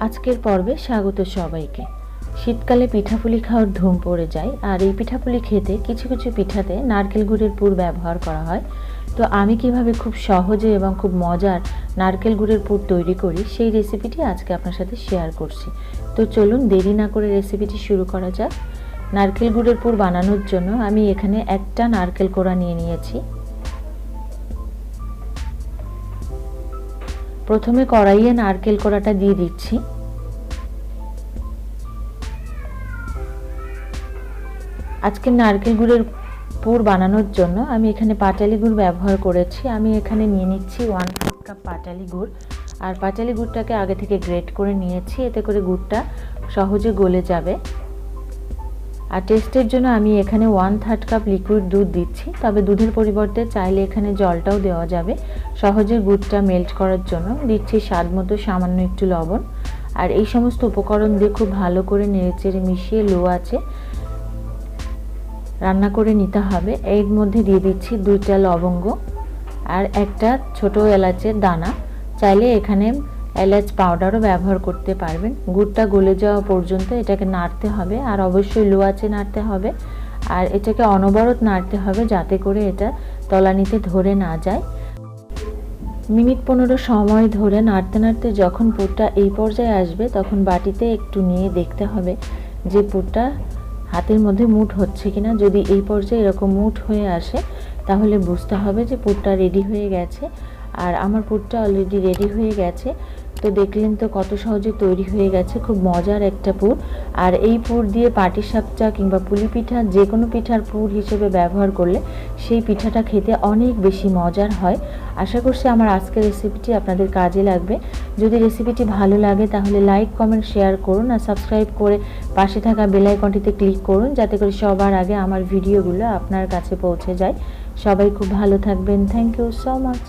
আজকের পর্বে স্বাগত সবাইকে। শীতকালে পিঠাপুলি খাওয়ার ধুম পড়ে যায়, আর এই পিঠাপুলি খেতে কিছু কিছু পিঠাতে নারকেল গুড়ের পুর ব্যবহার করা হয়। তো আমি কীভাবে খুব সহজে এবং খুব মজার নারকেল গুড়ের পুর তৈরি করি, সেই রেসিপিটি আজকে আপনার সাথে শেয়ার করছি। তো চলুন দেরি না করে রেসিপিটি শুরু করা যাক। নারকেল গুড়ের পুর বানানোর জন্য আমি এখানে একটা নারকেল কোড়া নিয়ে নিয়েছি। প্রথমে কড়াইয়ে নারকেল কোড়াটা দিয়ে দিচ্ছি। আজকে নারকেল গুড়ের পুর বানানোর জন্য আমি এখানে পাটালি গুড় ব্যবহার করেছি। আমি এখানে নিয়ে নিচ্ছি ওয়ান ফোর্থ কাপ পাটালি গুড়। আর পাটালি গুড়টাকে আগে থেকে গ্রেট করে নিয়েছি, এতে করে গুড়টা সহজে গলে যাবে। আর টেস্টের জন্য আমি এখানে ওয়ান থার্ড কাপ লিকুইড দুধ দিচ্ছি, তবে দুধের পরিবর্তে চাইলে এখানে জলটাও দেওয়া যাবে। সহজে গুড়টা মেল্ট করার জন্য দিচ্ছি স্বাদ মতো সামান্য একটু লবণ। আর এই সমস্ত উপকরণ দিয়ে খুব ভালো করে নেড়েচেড়ে মিশিয়ে লো আছে রান্না করে নিতে হবে। এর মধ্যে দিয়ে দিচ্ছি দুইটা লবঙ্গ আর একটা ছোট এলাচের দানা। চাইলে এখানে এলাচ পাউডারও ব্যবহার করতে পারবেন। গুড়টা গলে যাওয়া পর্যন্ত এটাকে নাড়তে হবে আর অবশ্যই লো আঁচে নাড়তে হবে। আর এটাকে অনবরত নাড়তে হবে যাতে করে এটা তলানিতে ধরে না যায়। মিনিট পনেরো সময় ধরে নাড়তে নাড়তে যখন পুরটা এই পর্যায়ে আসবে, তখন বাটিতে একটু নিয়ে দেখতে হবে যে পুরটা হাতের মধ্যে মুঠ হচ্ছে কিনা। যদি এই পর্যায়ে এরকম মুঠ হয়ে আসে, তাহলে বুঝতে হবে যে পুরটা রেডি হয়ে গেছে। আর আমার পুরটা অলরেডি রেডি হয়ে গেছে। তো দেখলেন তো কত সহজে তৈরি হয়ে গেছে, খুব মজার একটা পুর। আর এই পুর দিয়ে পাটিসাপচা কিংবা পুলি পিঠা, যে কোনো পিঠার পুর হিসেবে ব্যবহার করলে সেই পিঠাটা খেতে অনেক বেশি মজার হয়। আশা করছি আমার আজকের রেসিপিটি আপনাদের কাজে লাগবে। যদি রেসিপিটি ভালো লাগে তাহলে লাইক কমেন্ট শেয়ার করুন আর সাবস্ক্রাইব করে পাশে থাকা বেলাইকনটিতে ক্লিক করুন যাতে করে সবার আগে আমার ভিডিওগুলো আপনার কাছে পৌঁছে যায়। সবাই খুব ভালো থাকবেন। Thank you so much